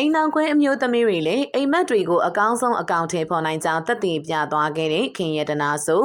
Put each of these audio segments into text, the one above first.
အိမ်နောက်ခွဲအမျိုးသမီးတွေလည်းအိမ်မက်တွေကိုအကောင်းဆုံးအကောင့်ထဲပေါ်နိုင်ကြောင်းသက်သေပြသွားခဲ့တဲ့ခင်ရတနာဆို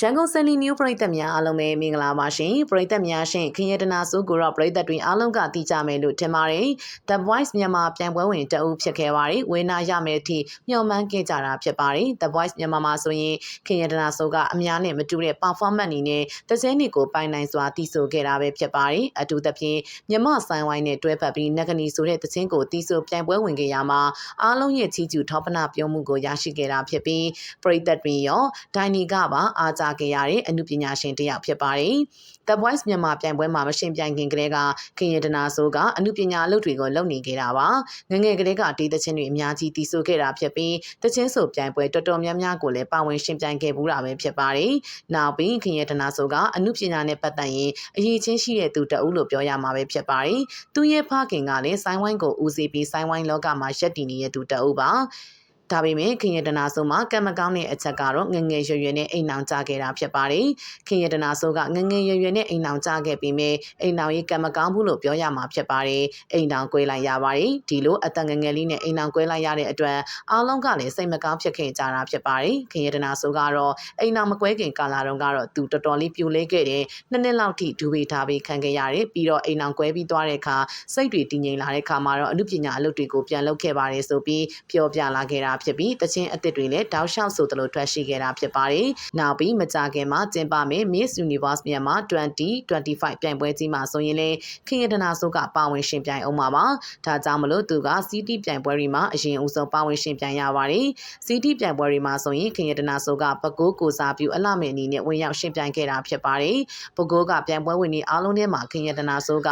ရန်ကုန်စန်လီနျူပရိသတ်များအားလုံးပဲမင်္ဂလာပါရှင်ပရိသတ်များရှင်ခင်ရတနာဆိုကိုတော့ပရိသတ်တွေအားလုံးကသိကြမယ်လို့ထင်ပါတယ် The Voice မြန်မာပြန်ပွဲဝင်တအုပ်ဖြစ်ခဲ့ပါတယ်ဝေနာရမယ်အထိမျှော်မှန်းခဲ့ကြတာဖြစ်ပါတယ် The Voice မြန်မာမှာဆိုရင်ခင်ရတနာဆိုကအများနဲ့မတူတဲ့ performance အနေနဲ့တစ်စဲနှစ်ကိုပိုင်နိုင်စွာတည်ဆိုခဲ့တာပဲဖြစ်ပါတယ်အထူးသဖြင့်မြန်မာဆိုင်ဝိုင်းနဲ့တွဲဖက်ပြီးနဂနီဆိုတဲ့သချင်းကိုတည်ဆိုပြန်ပွဲဝင်ခဲ့ရမှာအားလုံးရဲ့ချီးကျူးထောပနာပြုံးမှုကိုရရှိခဲ့တာဖြစ်ပြီးပရိသတ်တွေရောဒိုင်နီကပါအားကြခဲ့ရတဲ့အမှုပညာရှင်တစ်ယောက်ဖြစ်ပါတယ်။ The Voice မြန်မာပြိုင်ပွဲမှာမရှင်ပြိုင်ခင်ကတည်းကခင်ရတနာဆိုကအမှုပညာအလုပ်တွေကိုလုပ်နေခဲ့တာပါ။ငယ်ငယ်ကတည်းကဒီသချင်းတွေအများကြီးတည်ဆိုခဲ့တာဖြစ်ပြီးသချင်းဆိုပြိုင်ပွဲတော်တော်များများကိုလည်းပါဝင်ရှင်ပြိုင်ခဲ့ဘူးတာပဲဖြစ်ပါတယ်။နောက်ပြီးခင်ရတနာဆိုကအမှုပညာနဲ့ပတ်သက်ရင်အရေးချင်းရှိတဲ့သူတအုပ်လို့ပြောရမှာပဲဖြစ်ပါတယ်။သူရဲ့ဖခင်ကလည်းဆိုင်းဝိုင်းကိုဦးစီးပြီးဆိုင်းဝိုင်းလောကမှာရက်တည်နေတဲ့သူတအုပ်ပါ။ ဒါပေမဲ့ခင်ရတနာဆိုမှာကံမကောင်းတဲ့အချက်ကတော့ငငယ်ရွယ်ရွယ်နဲ့အိမ်နောင်ကြခဲ့တာဖြစ်ပါတယ်။ခင်ရတနာဆိုကငငယ်ရွယ်ရွယ်နဲ့အိမ်နောင်ကြခဲ့ပြီးမြဲအိမ်နောင်ရေးကံမကောင်းဘူးလို့ပြောရမှာဖြစ်ပါတယ်။အိမ်နောင်ကွဲလိုက်ရပါတယ်။ဒီလိုအသက်ငငယ်လေးနဲ့အိမ်နောင်ကွဲလိုက်ရတဲ့အတွက်အားလုံးကလည်းစိတ်မကောင်းဖြစ်ခဲ့ကြတာဖြစ်ပါတယ်။ခင်ရတနာဆိုကတော့အိမ်နောင်မကွဲခင်ကာလတုန်းကတော့သူတော်တော်လေးပြိုလဲခဲ့တဲ့နှစ်နှစ်လောက်ထိဒူဝေထားပြီးခံခဲ့ရတယ်။ပြီးတော့အိမ်နောင်ကွဲပြီးသွားတဲ့အခါစိတ်တွေတည်ငြိမ်လာတဲ့အခါမှာတော့အမှုပညာအလုပ်တွေကိုပြန်လုပ်ခဲ့ပါတယ်ဆိုပြီးပြောပြလာခဲ့တာဖြစ်ပြီးတချင်းအစ်စ်တွေလည်းတောက်လျှောက်ဆိုသလိုထွက်ရှိခဲ့တာဖြစ်ပါတယ်။နောက်ပြီးမကြခင်မှာကျင်းပမယ့် Miss Universe မြန်မာ2025ပြိုင်ပွဲကြီးမှာဆိုရင်လည်းခင်ရတနာဆိုကပါဝင်ရှင်ပြိုင်အောင်ပါပါ။ဒါကြောင့်မလို့သူက CT ပြိုင်ပွဲတွေမှာအရင်ဦးဆုံးပါဝင်ရှင်ပြိုင်ရပါတယ်။ CT ပြိုင်ပွဲတွေမှာဆိုရင်ခင်ရတနာဆိုကပကိုးကိုစားပြုအလှမဲ့အနေနဲ့ဝင်ရောက်ရှင်ပြိုင်ခဲ့တာဖြစ်ပါတယ်။ပကိုးကပြိုင်ပွဲဝင်တွေအားလုံးထဲမှာခင်ရတနာဆိုက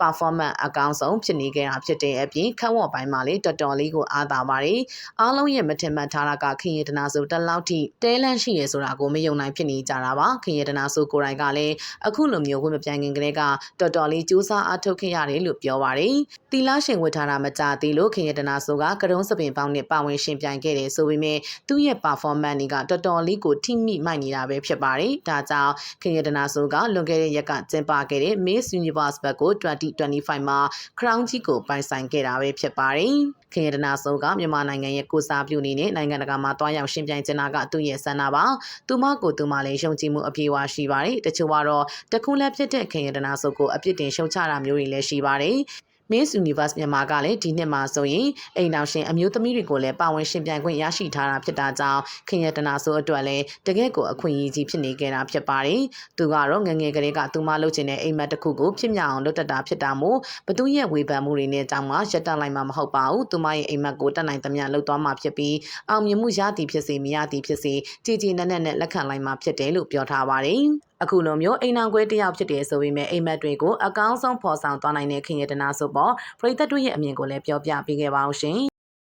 performance အကောင်းဆုံးဖြစ်နေခဲ့တာဖြစ်တဲ့အပြင်ခက်ဝေါ်ပိုင်းမှာလည်းတော်တော်လေးကိုအားသာပါတယ်။အားလုံးရဲ့မထင်မှတ်ထားတာကခင်ရတနာဆိုတက်လောက်ထိတဲလန့်ရှိရဆိုတာကိုမယုံနိုင်ဖြစ်နေကြတာပါခင်ရတနာဆိုကိုယ်တိုင်ကလည်းအခုလိုမျိုးဝင်မပြိုင်ခင်ကလေးကတော်တော်လေးစူးစမ်းအားထုတ်ခဲ့ရတယ်လို့ပြောပါတယ်တီလာရှင်ဝတ်ထားတာမကြသေးလို့ခင်ရတနာဆိုကကရုံးစပင်ပေါင်းနဲ့ပါဝင်ရှင်ပြိုင်ခဲ့တယ်ဆိုပေမဲ့သူ့ရဲ့ performance တွေကတော်တော်လေးကိုထိမိမိုက်နေတာပဲဖြစ်ပါတယ်ဒါကြောင့်ခင်ရတနာဆိုကလွန်ခဲ့တဲ့ရက်ကကျင်းပခဲ့တဲ့ Miss Universe ဘက်ကို2025မှာ crown ကြီးကိုပိုင်ဆိုင်ခဲ့တာပဲဖြစ်ပါတယ်ခင်ရတနာဆိုကမြန်မာနိုင်ငံရဲ့ကိုစားပြုအနေနဲ့နိုင်ငံတကာမှာတွားရောက်ရှင်ပြိုင်ချင်တာကသူ့ရဲ့ဆန္ဒပါသူမကိုသူမလည်းယုံကြည်မှုအပြည့်အဝရှိပါတယ်တချို့ကတော့တခုလည်းဖြစ်တဲ့ခင်ရတနာဆိုကိုအပြစ်တင်ရှုံချတာမျိုးတွေလည်းရှိပါတယ် Miss Universe မြန်မာကလည်းဒီနှစ်မှာဆိုရင်အိမ်တော်ရှင်အမျိုးသမီးတွေကိုလည်းပါဝင်ရှင်ပြိုင်ခွင့်ရရှိထားတာဖြစ်တာကြောင့်ခင်ရတနာဆိုအတွက်လည်းတကယ့်ကိုအခွင့်အရေးကြီးဖြစ်နေကြတာဖြစ်ပါတယ်။သူကတော့ငငယ်ကလေးကသူမလုပ်ချင်တဲ့အိမ်မက်တစ်ခုကိုဖြစ်မြောက်အောင်လုပ်တတ်တာဖြစ်တာမို့ဘသူရဲ့ဝေဖန်မှုတွေနဲ့တောင်မှရက်တက်လိုက်မှာမဟုတ်ပါဘူး။သူမရဲ့အိမ်မက်ကိုတက်နိုင်သမျှလုပ်သွားမှာဖြစ်ပြီးအောင်မြင်မှုရသည်ဖြစ်စေမရသည်ဖြစ်စေကြည်ကြည်နက်နက်နဲ့လက်ခံလိုက်မှာဖြစ်တယ်လို့ပြောထားပါတယ်။ အခုလိုမျိုးအိမ်အောင်ခွဲတယောက်ဖြစ်တယ်ဆိုပေမဲ့အိမ်မက်တွေကိုအကောင်းဆုံးဖော်ဆောင်သွားနိုင်တဲ့ခင်ရတနာဆိုပေါ်ပရိသတ်တို့ရဲ့အမြင်ကိုလည်းပြောပြပေးခဲ့ပါအောင်ရှင်